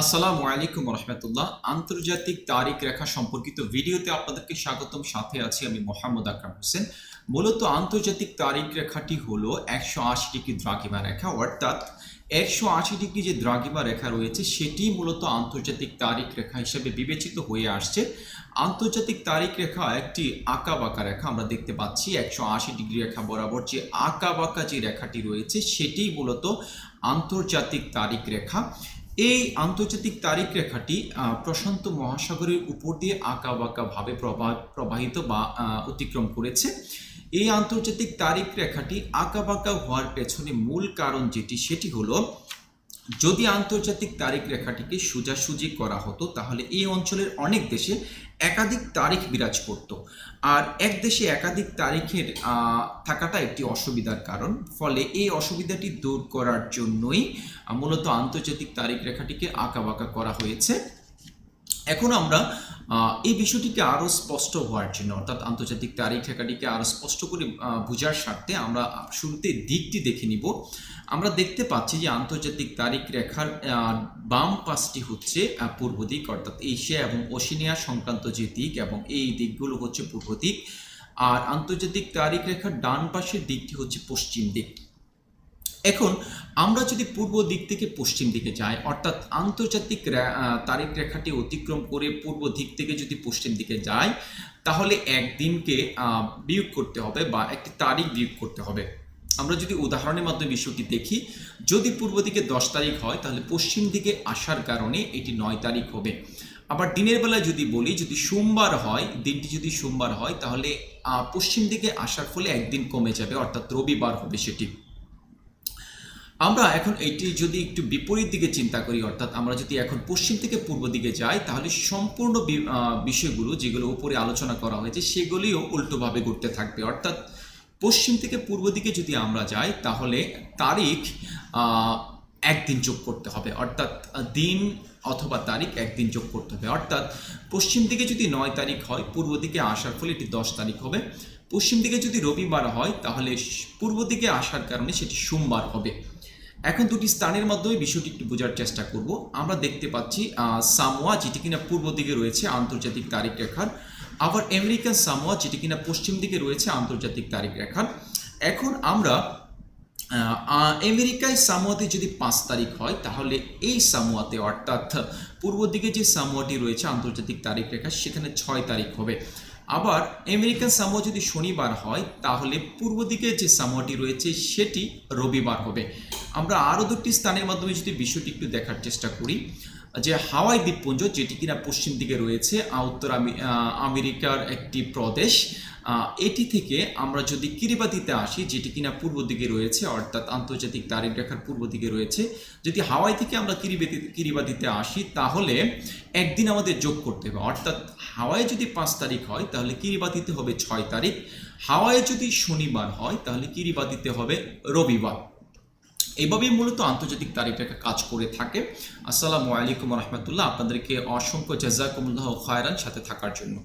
আসসালামু আলাইকুম রহমতুল্লাহ আন্তর্জাতিক তারিখ রেখা সম্পর্কিত ভিডিওতে আপনাদেরকে স্বাগতম। সাথে আছি আমি মোহাম্মদ আকরাম হোসেন। মূলত আন্তর্জাতিক তারিখ রেখাটি হলো একশো আশি ডিগ্রি দ্রাঘিমা রেখা, অর্থাৎ একশো আশি ডিগ্রি যে দ্রাঘিমা রেখা রয়েছে, সেটি মূলত আন্তর্জাতিক তারিখ রেখা হিসেবে বিবেচিত হয়ে আসছে। আন্তর্জাতিক তারিখ রেখা একটি আঁকা বাঁকা রেখা আমরা দেখতে পাচ্ছি। একশো আশি ডিগ্রি রেখা বরাবর যে আঁকা বাঁকা যে রেখাটি রয়েছে সেটি মূলত আন্তর্জাতিক তারিখ রেখা। এই আন্তর্জাতিক তারিখ রেখাটি প্রশান্ত মহাসাগরের উপর দিয়ে আঁকা বাঁকাভাবে প্রবাহিত বা অতিক্রম করেছে। এই আন্তর্জাতিক তারিখ রেখাটি আঁকা বাঁকা হওয়ার পেছনে মূল কারণ যেটি, সেটি হলো যদি আন্তর্জাতিক তারিখ রেখাটিকে সোজাসুজি করা হতো, তাহলে এই অঞ্চলের অনেক দেশে একাধিক তারিখ বিরাজ করত। আর এক দেশে একাধিক তারিখের থাকাটা একটি অসুবিধার কারণ। ফলে এই অসুবিধাটি দূর করার জন্যই মূলত আন্তর্জাতিক তারিখ রেখাটিকে আঁকাবাঁকা করা হয়েছে। এখন আমরা এই বিষয়টিকে আরও স্পষ্ট হওয়ার জন্য, অর্থাৎ আন্তর্জাতিক তারিখ রেখাটিকে আরও স্পষ্ট করে বোঝার স্বার্থে আমরা শুরুতে দিকটি দেখে নিব। আমরা দেখতে পাচ্ছি যে আন্তর্জাতিক তারিখ রেখার বাম পাশটি হচ্ছে পূর্ব দিক, অর্থাৎ এশিয়া এবং ওশিনিয়া সংক্রান্ত যে দিক এবং এই দিকগুলো হচ্ছে পূর্ব দিক। আর আন্তর্জাতিক তারিখ রেখার ডান পাশের দিকটি হচ্ছে পশ্চিম দিক। এখন আমরা যদি পূর্ব দিক থেকে পশ্চিম দিকে যাই, অর্থাৎ আন্তর্জাতিক তারিখ রেখাটি অতিক্রম করে পূর্ব দিক থেকে যদি পশ্চিম দিকে যাই, তাহলে একদিনকে বিয়োগ করতে হবে বা একটি তারিখ বিয়োগ করতে হবে। আমরা যদি উদাহরণের মাধ্যমে বিষয়টি দেখি, যদি পূর্ব দিকে দশ তারিখ হয়, তাহলে পশ্চিম দিকে আসার কারণে এটি নয় তারিখ হবে। আবার দিনের বেলায় যদি বলি, যদি সোমবার হয়, দিনটি যদি সোমবার হয়, তাহলে পশ্চিম দিকে আসার ফলে একদিন কমে যাবে, অর্থাৎ রবিবার হবে সেটি। আমরা এখন এটি যদি একটু বিপরীত দিকে চিন্তা করি, অর্থাৎ আমরা যদি এখন পশ্চিম থেকে পূর্ব দিকে যাই, তাহলে সম্পূর্ণ বিষয়গুলো যেগুলো উপরে আলোচনা করা হয়েছে, সেগুলিও উল্টোভাবে ঘুরতে থাকবে। অর্থাৎ পশ্চিম থেকে পূর্ব দিকে যদি আমরা যাই, তাহলে তারিখ একদিন যোগ করতে হবে। অর্থাৎ দিন অথবা তারিখ একদিন যোগ করতে হবে। অর্থাৎ পশ্চিম দিকে যদি নয় তারিখ হয়, পূর্ব দিকে আসার ফলে এটি দশ তারিখ হবে। পশ্চিম দিকে যদি রবিবার হয়, তাহলে পূর্ব দিকে আসার কারণে সেটি সোমবার হবে। এখন দুটি স্থানের মাধ্যমে বিষয়টি একটু বোঝার চেষ্টা করব। আমরা দেখতে পাচ্ছি সামোয়া, যেটি কিনা পূর্ব দিকে রয়েছে, আন্তর্জাতিক তারিখ রেখার। আবার আমেরিকান সামোয়া, যেটি কিনা পশ্চিম দিকে রয়েছে, আন্তর্জাতিক তারিখ রেখার। এখন আমরা আমেরিকায় সামোয়াতে যদি পাঁচ তারিখ হয়, তাহলে এই সামোয়াতে, অর্থাৎ পূর্ব দিকে যে সামোয়াটি রয়েছে, আন্তর্জাতিক তারিখ রেখা, সেখানে ছয় তারিখ হবে। আবার আমেরিকান সামোয়া যদি শনিবার হয়, তাহলে পূর্ব দিকে যে সামোয়াটি রয়েছে, সেটি রবিবার হবে। আমরা আরও দুটি স্থানের মাধ্যমে যদি বিষয়টি একটু দেখার চেষ্টা করি, যে হাওয়াই দ্বীপপুঞ্জ, যেটি কিনা পশ্চিম দিকে রয়েছে উত্তর আমেরিকার একটি প্রদেশ এটি থেকে আমরা যদি কিরিবাতিতে আসি, যেটি কিনা পূর্ব দিকে রয়েছে, অর্থাৎ আন্তর্জাতিক তারিখ রেখার পূর্ব দিকে রয়েছে, যদি হাওয়াই থেকে আমরা কিরিবাতি কিরিবাতিতে আসি, তাহলে একদিন আমাদের যোগ করতে হবে। অর্থাৎ হাওয়াই যদি পাঁচ তারিখ হয়, তাহলে কিরিবাতিতে হবে ছয় তারিখ। হাওয়াই যদি শনিবার হয়, তাহলে কিরিবাতিতে হবে রবিবার। এইভাবেই মূলত আন্তর্জাতিক তারিখ রেখা কাজ করে থাকে। আসসালামু আলাইকুম রহমতুল্লাহ। আপনাদেরকে অসংখ্য জাজাকুমুল্লাহ খায়রান সাথে থাকার জন্য।